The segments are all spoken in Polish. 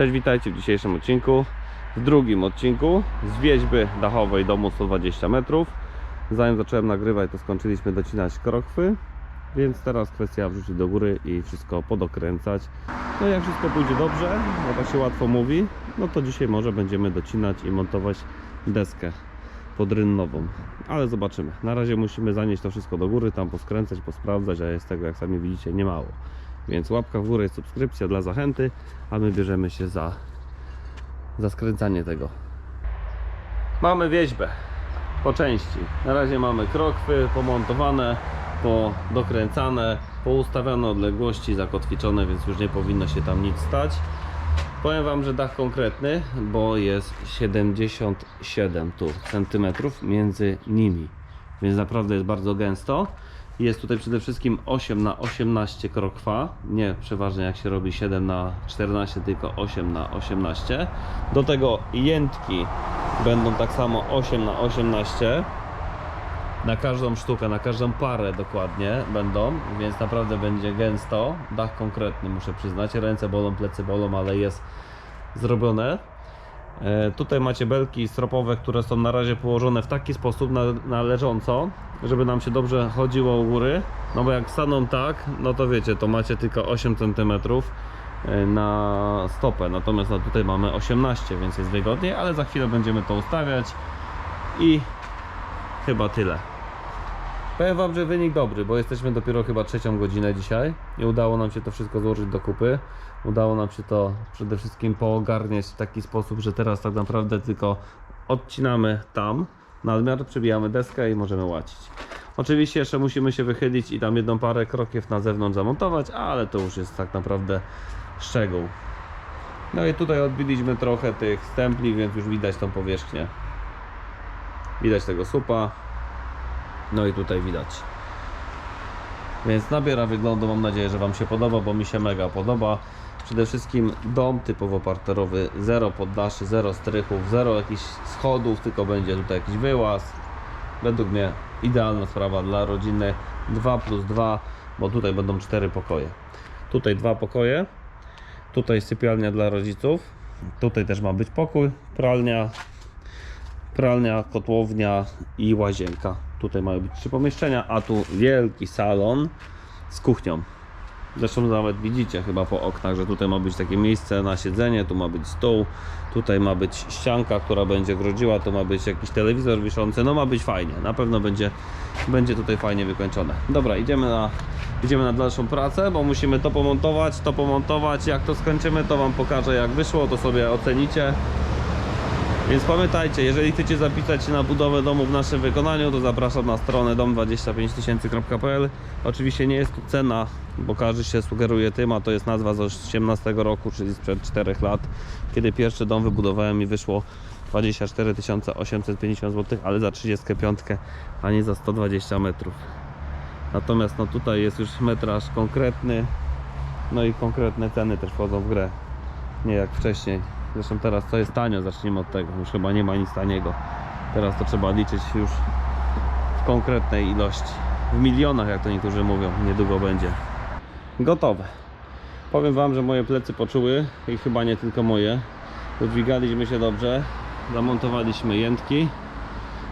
Cześć, witajcie w dzisiejszym odcinku. W drugim odcinku z wieźby dachowej domu 120 metrów. Zanim zacząłem nagrywać, to skończyliśmy docinać krokwy, więc teraz kwestia wrzucić do góry i wszystko podokręcać. No jak wszystko pójdzie dobrze, bo tak się łatwo mówi, no to dzisiaj może będziemy docinać i montować deskę podrynnową. Ale zobaczymy. Na razie musimy zanieść to wszystko do góry, tam poskręcać, posprawdzać, a jest tego, jak sami widzicie, niemało. Więc łapka w górę jest subskrypcja dla zachęty, a my bierzemy się za, za skręcanie tego. Mamy wieźbę po części. Na razie mamy krokwy pomontowane, podokręcane, poustawione odległości, zakotwiczone, więc już nie powinno się tam nic stać. Powiem Wam, że dach konkretny, bo jest 77 tu centymetrów między nimi, więc naprawdę jest bardzo gęsto. Jest tutaj przede wszystkim 8 na 18 krokwa, nie przeważnie jak się robi 7 na 14, tylko 8 na 18. Do tego jętki będą tak samo 8 na 18. Na każdą sztukę, na każdą parę dokładnie będą, więc naprawdę będzie gęsto. Dach konkretny, muszę przyznać. Ręce bolą, plecy bolą, ale jest zrobione. E, tutaj macie belki stropowe, które są na razie położone w taki sposób na, na leżąco, żeby nam się dobrze chodziło u góry. No bo jak staną tak, no to wiecie, to macie tylko 8 cm e, na stopę, natomiast no tutaj mamy 18, więc jest wygodniej, ale za chwilę będziemy to ustawiać i chyba tyle. Powiem Wam, że wynik dobry, bo jesteśmy dopiero chyba trzecią godzinę dzisiaj i udało nam się to wszystko złożyć do kupy. Udało nam się to przede wszystkim poogarniać w taki sposób, że teraz tak naprawdę tylko odcinamy tam nadmiar, przybijamy deskę i możemy łacić. Oczywiście jeszcze musimy się wychylić i tam jedną parę krokiew na zewnątrz zamontować, ale to już jest tak naprawdę szczegół. No i tutaj odbiliśmy trochę tych stempli, więc już widać tą powierzchnię. Widać tego supa, no i tutaj widać. Więc nabiera wyglądu, mam nadzieję, że Wam się podoba, bo mi się mega podoba. Przede wszystkim dom typowo parterowy, zero poddaszy, zero strychów, zero jakichś schodów, tylko będzie tutaj jakiś wyłaz. Według mnie idealna sprawa dla rodziny 2 plus 2, bo tutaj będą cztery pokoje. Tutaj dwa pokoje, tutaj sypialnia dla rodziców, tutaj też ma być pokój, pralnia, pralnia, kotłownia i łazienka. Tutaj mają być trzy pomieszczenia, a tu wielki salon z kuchnią. Zresztą nawet widzicie chyba po oknach, że tutaj ma być takie miejsce na siedzenie, tu ma być stół, tutaj ma być ścianka, która będzie grodziła, tu ma być jakiś telewizor wiszący, no ma być fajnie, na pewno będzie, będzie tutaj fajnie wykończone. Dobra, idziemy na, idziemy na dalszą pracę, bo musimy to pomontować, to pomontować, jak to skończymy to Wam pokażę jak wyszło, to sobie ocenicie. Więc pamiętajcie, jeżeli chcecie zapisać się na budowę domu w naszym wykonaniu, to zapraszam na stronę dom25000.pl. Oczywiście nie jest to cena, bo każdy się sugeruje tym, a to jest nazwa z 18 roku, czyli sprzed 4 lat, kiedy pierwszy dom wybudowałem i wyszło 24 850 zł, ale za 35, a nie za 120 metrów. Natomiast no tutaj jest już metraż konkretny, no i konkretne ceny też wchodzą w grę, nie jak wcześniej. Zresztą teraz to jest tanio, zacznijmy od tego. Już chyba nie ma nic taniego. Teraz to trzeba liczyć już w konkretnej ilości. W milionach, jak to niektórzy mówią, niedługo będzie. Gotowe. Powiem Wam, że moje plecy poczuły i chyba nie tylko moje. Udźwigaliśmy się dobrze, zamontowaliśmy jętki,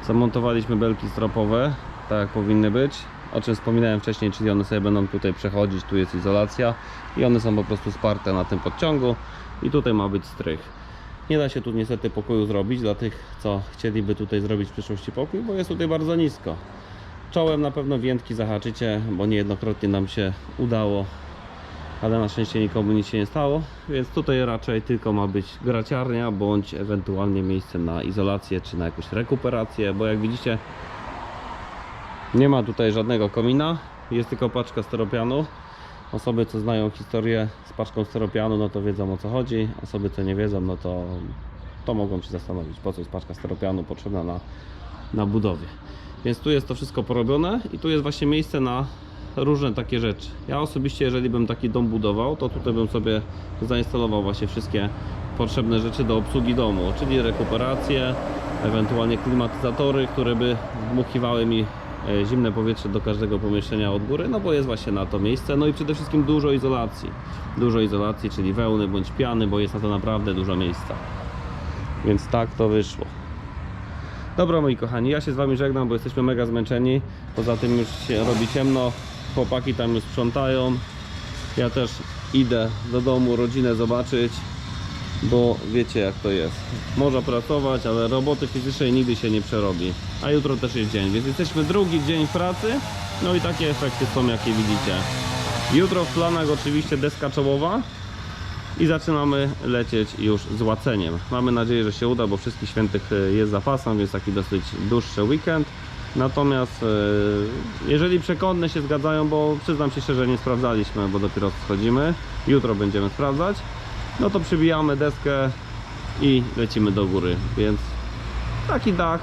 zamontowaliśmy belki stropowe, tak jak powinny być. O czym wspominałem wcześniej, czyli one sobie będą tutaj przechodzić, tu jest izolacja i one są po prostu sparte na tym podciągu i tutaj ma być strych. Nie da się tu niestety pokoju zrobić dla tych, co chcieliby tutaj zrobić w przyszłości pokój, bo jest tutaj bardzo nisko. Czołem na pewno więtki zahaczycie, bo niejednokrotnie nam się udało, ale na szczęście nikomu nic się nie stało, więc tutaj raczej tylko ma być graciarnia, bądź ewentualnie miejsce na izolację, czy na jakąś rekuperację, bo jak widzicie nie ma tutaj żadnego komina, jest tylko paczka steropianu. Osoby, co znają historię z paczką steropianu, no to wiedzą o co chodzi. Osoby, co nie wiedzą, no to, to mogą się zastanowić, po co jest paczka steropianu potrzebna na, na budowie. Więc tu jest to wszystko porobione i tu jest właśnie miejsce na różne takie rzeczy. Ja osobiście, jeżeli bym taki dom budował, to tutaj bym sobie zainstalował właśnie wszystkie potrzebne rzeczy do obsługi domu, czyli rekuperację, ewentualnie klimatyzatory, które by dmuchiwały mi zimne powietrze do każdego pomieszczenia od góry, no bo jest właśnie na to miejsce. No i przede wszystkim dużo izolacji. Dużo izolacji, czyli wełny bądź piany, bo jest na to naprawdę dużo miejsca. Więc tak to wyszło. Dobra moi kochani, ja się z wami żegnam, bo jesteśmy mega zmęczeni. Poza tym już się robi ciemno. Chłopaki tam już sprzątają. Ja też idę do domu rodzinę zobaczyć, bo wiecie jak to jest. Można pracować, ale roboty fizycznej nigdy się nie przerobi. A jutro też jest dzień, więc jesteśmy drugi dzień pracy. No i takie efekty są jakie widzicie. Jutro w planach oczywiście deska czołowa i zaczynamy lecieć już z łaceniem. Mamy nadzieję, że się uda, bo wszystkich świętych e, jest zapasem, więc taki dosyć dłuższy weekend. Natomiast e, jeżeli przekonne się zgadzają, bo przyznam się szczerze, nie sprawdzaliśmy, bo dopiero schodzimy, jutro będziemy sprawdzać, no to przybijamy deskę i lecimy do góry, więc taki dach,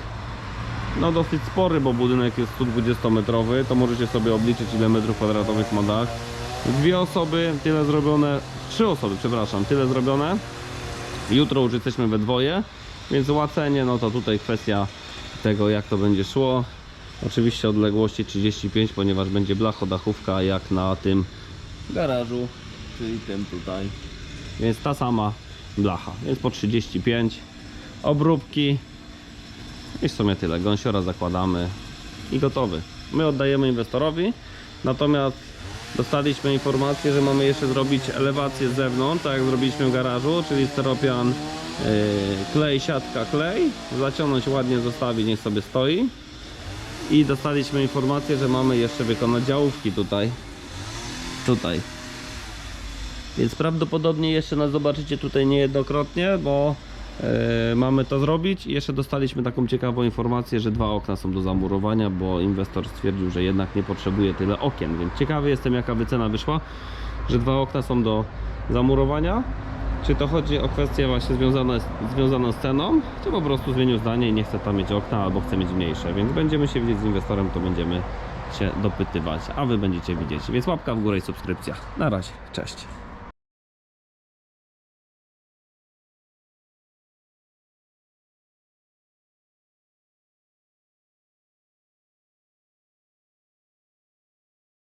no dosyć spory, bo budynek jest 120 metrowy, to możecie sobie obliczyć ile metrów kwadratowych ma dach. Dwie osoby, tyle zrobione, trzy osoby, przepraszam, tyle zrobione. Jutro już jesteśmy we dwoje, więc łacenie, no to tutaj kwestia tego jak to będzie szło. Oczywiście odległości 35, ponieważ będzie blachodachówka jak na tym garażu, czyli tym tutaj. Więc ta sama blacha, więc po 35 obróbki i w sumie tyle. Gąsiora zakładamy i gotowy. My oddajemy inwestorowi, natomiast dostaliśmy informację, że mamy jeszcze zrobić elewację z zewnątrz, tak jak zrobiliśmy w garażu, czyli steropian, yy, klej, siatka, klej, zaciągnąć ładnie, zostawić, niech sobie stoi. I dostaliśmy informację, że mamy jeszcze wykonać działówki tutaj. Tutaj. Więc prawdopodobnie jeszcze nas zobaczycie tutaj niejednokrotnie, bo e, mamy to zrobić. I jeszcze dostaliśmy taką ciekawą informację, że dwa okna są do zamurowania, bo inwestor stwierdził, że jednak nie potrzebuje tyle okien. Więc ciekawy jestem, jaka wycena wyszła, że dwa okna są do zamurowania. Czy to chodzi o kwestię właśnie związane, związaną z ceną, czy po prostu zmienił zdanie i nie chce tam mieć okna, albo chce mieć mniejsze. Więc będziemy się widzieć z inwestorem, to będziemy się dopytywać, a wy będziecie widzieć. Więc łapka w górę i subskrypcja. Na razie, cześć.